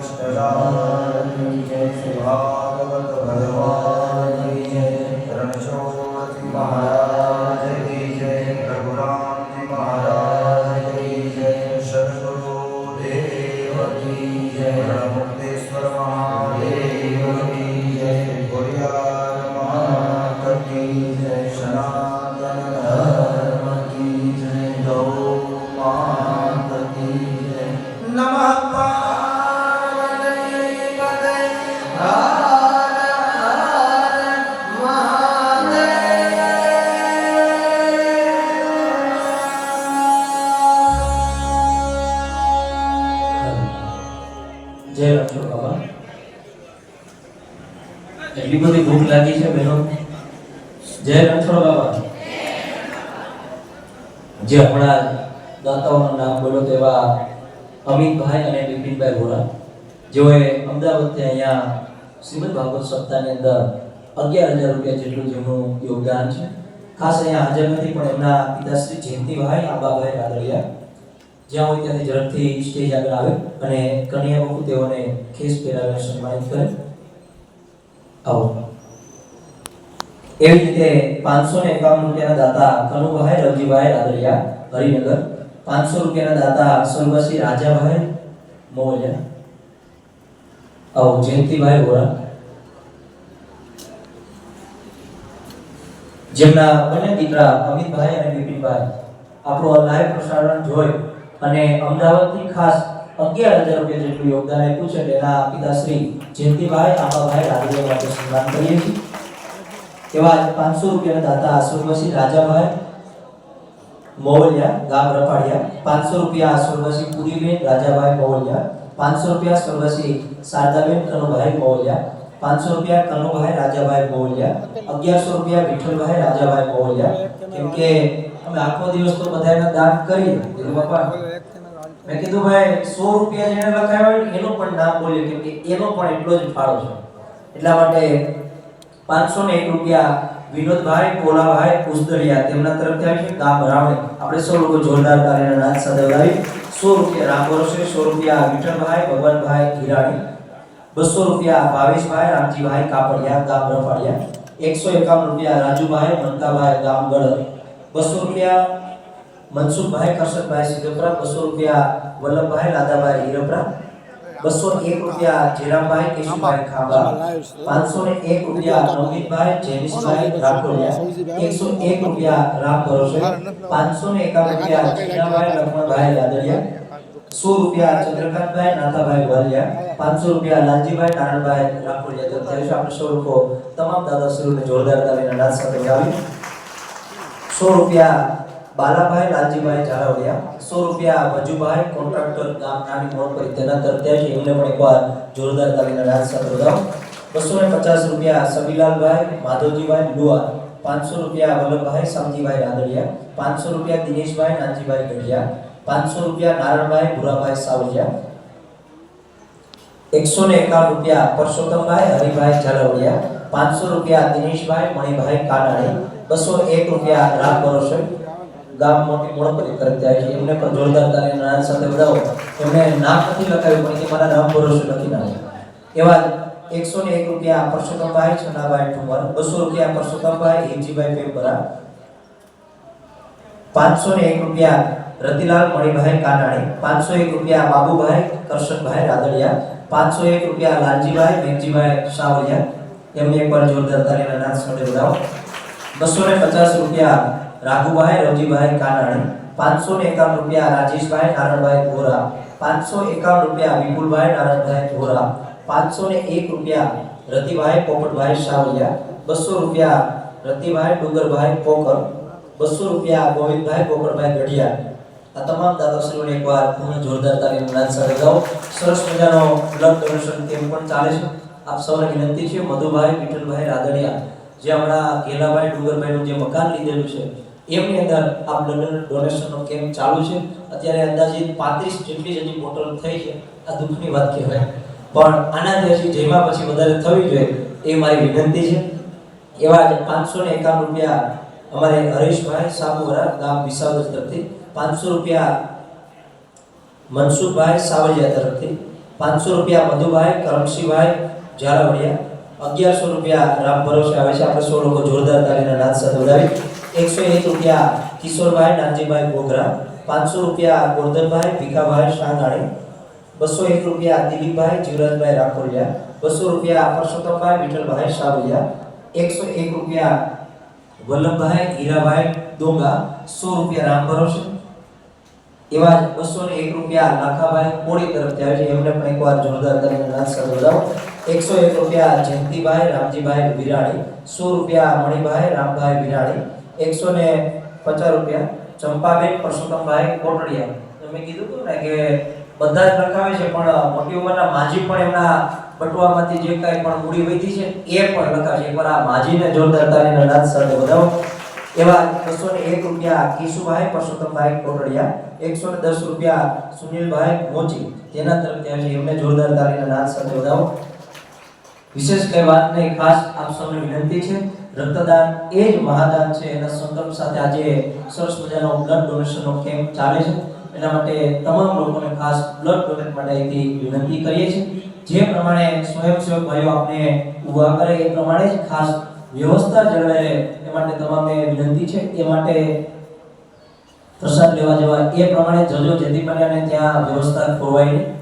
Krishna Ram. જય રાખજો, બાબા. એટલી બધી ભૂખ લાગી છે બહેનો. જય રણછોડ બાબા. જે હમણાં દાતાઓનું નામ બોલો તેવા અમિતભાઈ અને બિપિનભાઈ વોરા, જેઓએ અમદાવાદથી અહીંયા શ્રીમદ ભાગવત સપ્તાહની અંદર અગિયાર હજાર રૂપિયા જેટલું જેમનું યોગદાન છે. ખાસ અહીંયા હાજર નથી, પણ એમના પિતાશ્રી જયંતિભાઈ આંબાભાઈ રાદડિયા જ્યાં હોય ત્યાંથી ઝડપથી સ્ટેજ આગળ આવે અને કન્યા બાપુ તેઓને ખેસ પહેરાવીને સન્માનિત કરે. આવો. એવી રીતે પાંચસો ને એકાવન રૂપિયાના દાતા કનુભાઈ, રવજીભાઈ, રાદરિયા, હરિનગર. પાંચસો રૂપિયાના દાતા સ્વર્ગસ્વી રાજાભાઈ, મોવલિયા. આવો, જયંતિભાઈ વોરા. જેમના બંને દીકરા અમિતભાઈ અને બિપિનભાઈ આપણો લાઈવ પ્રસારણ જોઈ અને અમદાવાદથી ખાસ અગિયાર હજાર રૂપિયા જેટલું યોગદાન આપ્યું છે તેના પિતાશ્રી જયંતિભાઈ આંબાભાઈ રાદડિયા માટે સન્માન કરીએ છીએ. એવા પાંચસો રૂપિયાના દાતા સ્વર્ગસ્વી રાજાભાઈ, મોવલિયા, ગામ રપાડિયા પાંચસો રૂપિયા સ્વર્ગસ્વી પુરીબેન, રાજાભાઈ મોવલિયા. પાંચસો રૂપિયા સ્વર્ગસ્વી શારદાબેન, કનુભાઈ મોવલિયા. પાંચસો રૂપિયા કનુભાઈ, રાજાભાઈ મોવલિયા. અગિયારસો રૂપિયા વિઠ્ઠલભાઈ, રાજાભાઈ મોવલિયા. કેમ કે અમે આખો દિવસ તો બધાને દાન કરી બાપા મેં કીધું, ભાઈ, સો રૂપિયા જેને લખાયો હોય ને પણ નામ બોલ્યો કેમ કે એનો પણ એટલો જ ફાળો છે. એટલા માટે પાંચસો ને એક રૂપિયા વિનોદભાઈ કોલાભાઈ ઉસદરિયા તેમના તરફથી આવી છે, ગામ રાવણે. આપણે સૌ લોકો જોરદાર કાર્યના નાદ સાથે સો રૂપિયા રામ ભરોસે સો રૂપિયા વિઠ્ઠલભાઈ, ભગવાનભાઈ હિરાણી બસો રૂપિયા ભાવેશભાઈ, રામજીભાઈ કાપડિયા, ગામ રફાડિયા. એકસો એકાવન રૂપિયા રાજુભાઈ મનકાભાઈ ગામ ગઢ બસો રૂપિયા મનસુખભાઈ કરશનભાઈ સિદ્ધપરા બસો રૂપિયા વલ્લભભાઈ લાદાભાઈ હીરપરા બસો એક રૂપિયા જેરામભાઈ કેશુભાઈ ખાંભા પાંચસો ને એક રૂપિયા નવનીતભાઈ જૈનિશભાઈ રાઠોડિયા એકસો એક રૂપિયા રામ ભરોસે પાંચસો ને એકાવન રૂપિયા જીનાભાઈ લક્ષ્મણભાઈ યાદડિયા સો રૂપિયા ચંદ્રકાંતભાઈ નાથાભાઈ વાલિયા પાંચસો રૂપિયા લાલજીભાઈ નારાયણભાઈ રાઠોડિયા તો અત્યારે આપણે સૌ લોકો તમામ દાદાશ્રીઓને જોરદાર તાલીના નાદ સાથે ગાવી સો રૂપિયા બાલાભાઈ લાલજીભાઈ ઝાલાવડિયા સો રૂપિયા વજુભાઈ કોન્ટ્રાક્ટર ગામ નાની મોડ કરી તેના તરફથી છે એમને પણ એકવાર જોરદાર તાલીના નાદ સાથે વધાવો બસો ને પચાસ રૂપિયા સબીલાલભાઈ માધવજીભાઈ લુઆ પાંચસો રૂપિયા વલ્લભભાઈ શામજીભાઈ રાદડિયા પાંચસો રૂપિયા દિનેશભાઈ નાનજીભાઈ ગઢિયા પાંચસો રૂપિયા નારણભાઈ ભુરાભાઈ સાવલિયા એકસો ને એકાવન રૂપિયા પરસોત્તમભાઈ હરિભાઈ ઝાલવડિયા પાંચસો રૂપિયા દિનેશભાઈ મણિભાઈ કાનાણી બસો એક રૂપિયા રામ ભરોસે ગામ મોટી મોણપરી તરફથી આવી છે. એમને પણ જોરદાર તાલીના નારાયણ સાથે વધાવો. એમને નામ નથી લખાવ્યું, પણ મારા રામ ભરોસે લખી નાખ્યું એવા એકસો ને એક રૂપિયા પરસોત્તમભાઈ છનાભાઈ ઠુમર. બસો રૂપિયા પરસોત્તમભાઈ હિમજીભાઈ પેપરા. પાંચસો ને એક રૂપિયા રતિલાલ મણિભાઈ કાનાણી. પાંચસો એક રૂપિયા બાબુભાઈ, કરશનભાઈ રાદડિયા. પાંચસો એક રૂપિયા લાલજીભાઈ, મેઘજીભાઈ સાવલિયા એમને એકવાર જોરદાર તાલીના નાદ સાથે વધાવો. બસો ને પચાસ રૂપિયા, રાઘુભાઈ રવજીભાઈ કાનાણી પાંચસો રૂપિયા, રાજેશભાઈ, નારણભાઈ ભોરા પાંચસો રૂપિયા, વિપુલભાઈ, નારણભાઈ ભોરા પાંચસો રૂપિયા, રતિભાઈ, પોપટભાઈ, સાવલિયા. બસો રૂપિયા, રતિભાઈ, ડુંગરભાઈ, પોકર. બસો રૂપિયા, ગોવિંદભાઈ પોપટભાઈ ગઢિયા આ તમામ દાદાશ્રીઓને એકવાર પૂર્ણ જોરદાર તાલીમ નાદ સાથે ગાઓ સરસ મજાનો બ્લડ ડોનેશન કેમ્પ પણ ચાલે છે. આપ સૌને વિનંતી છે, મધુભાઈ, વિઠ્ઠલભાઈ રાદડિયા. જે હમણાં ઘેલાભાઈ ડુંગરભાઈનું જે મકાન લીધેલું છે, એમની અંદર આ બ્લડ ડોનેશનનો કેમ્પ ચાલુ છે. અત્યારે અંદાજિત પાંત્રીસ જેટલી જ હજી બોટલ થઈ છે. આ દુઃખની વાત કહેવાય. પણ આનાથી હજી જેમાં પછી વધારે થવી જોઈએ એ મારી વિનંતી છે. એવા જ પાંચસો ને એકાવન રૂપિયા અમારે હરેશભાઈ સાબુવરા ગામ વિસાવદર તરફથી, પાંચસો રૂપિયા મનસુખભાઈ સાવલિયા તરફથી, પાંચસો રૂપિયા મધુભાઈ કરમશીભાઈ ઝાલાવડિયા અગિયારસો રૂપિયા રામ ભરોસે આવે છે. આપણે સો લોકો જોરદાર તાલીના નાદ સાથે વધાવી એકસો એક રૂપિયા કિશોરભાઈ, નાનજીભાઈ ગોખરા પાંચસો રૂપિયા ગોરધનભાઈ, ભીખાભાઈ શાહનાણી બસો એક રૂપિયા દિલીપભાઈ, જીવરાજભાઈ રાખોલિયા બસો રૂપિયા પરસોત્તમભાઈ, વિઠ્ઠલભાઈ સાવલિયા, એકસો એક રૂપિયા વલ્લભભાઈ, હીરાભાઈ ડોંગા, સો રૂપિયા રામ ભરોસે. એવા જ બસો ને એક રૂપિયા લાખાભાઈ કોળી તરફથી આવે છે. એમને પણ એકવાર જોરદાર કરીને નાસ્તા વધાવો. એકસો એક રૂપિયા જયંતિભાઈ, રામજીભાઈ વિરાણી સો રૂપિયા મણિભાઈ, રામભાઈ વિરાણી એકસો ને પચાસ રૂપિયા ચંપાબેન, પરસોત્તમભાઈ કોટડિયા. તમે કીધું હતું ને કે બધા જ લખાવે છે, પણ મોટી ઉંમરના માજી પણ એમના બટવામાંથી જે કાંઈ પણ મૂડી વધી છે, એ પણ લખાશે એકવાર આ માજીને જોરદાર તાલીના નાદ સાથે વધાવો. એવા બસો ને એક રૂપિયા કેશુભાઈ, પરસોત્તમભાઈ કોટડિયા એકસો ને દસ રૂપિયા સુનિલભાઈ મોચી. તેના તરફ ત્યાં છે એમને જોરદાર તારીના નાદ સાથે વધાવો. વિશેષ કઈ વાત ખાસ આપ સૌને વિનંતી છે. રક્તદાન એ જ મહાદાન છે. એના સંકલ્પ સાથે આજે સરસ મજાનો બ્લડ ડોનેશનનો કેમ્પ ચાલે છે. એના માટે તમામ લોકોને ખાસ બ્લડ ડોનેટ માટે અહીંથી વિનંતી કરીએ છીએ. જે પ્રમાણે સ્વયંસેવક ભાઈઓ આપને ઊભા કરે એ પ્રમાણે જ ખાસ વ્યવસ્થા જળવાઈ રહે એ માટે તમામને વિનંતી છે. એ માટે પ્રસાદ લેવા જવા એ પ્રમાણે જજો જેથી કરીને ત્યાં વ્યવસ્થા ખોવાય નહીં